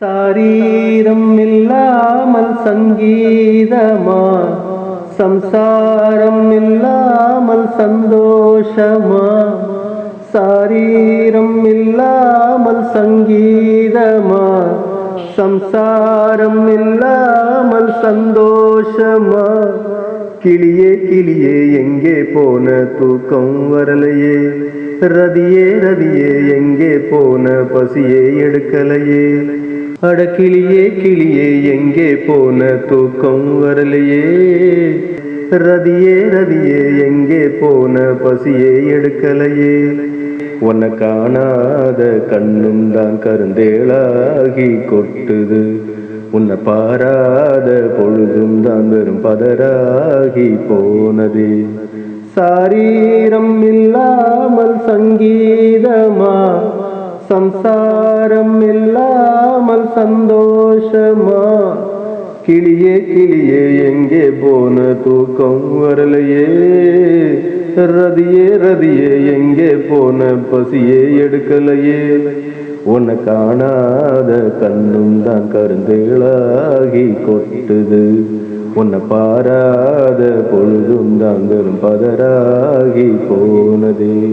சாரீரம் இல்லாமல் சங்கீதமா? சம்சாரம் இல்லாமல் சந்தோஷமா? சாரீரம் இல்லாமல் சங்கீதமா? சம்சாரம் இல்லாமல் சந்தோஷமா? கிளியே கிளியே எங்கே போன தூக்கம் வரலையே? ரதியே ரதியே எங்கே போன பசியே எடுக்கலையே. அடக்கிளியே கிளியே எங்கே போன தூக்கம் வரலையே. ரதியே ரதியே எங்கே போன பசியே எடுக்கலையே. உன்னை காணாத கண்ணும் தான் கருந்தேளாகி கொட்டுது. உன்னை பாராத பொழுதும் தான் வெறும் பதராகி போனது. சாரீரம் இல்லா சங்கீதமா? சம்சாரம் இல்லாமல் சந்தோஷமா? கிளியே கிளியே எங்கே போன தூக்கம் வரலையே? ரதியே ரதியே எங்கே போன பசியே எடுக்கலையே? உன்னை காணாத கண்ணும் தான் கருந்தேளாகி கொட்டுது. உன்னை பாராத பொழுதும் தான் வெறும் பதராகி போனதே.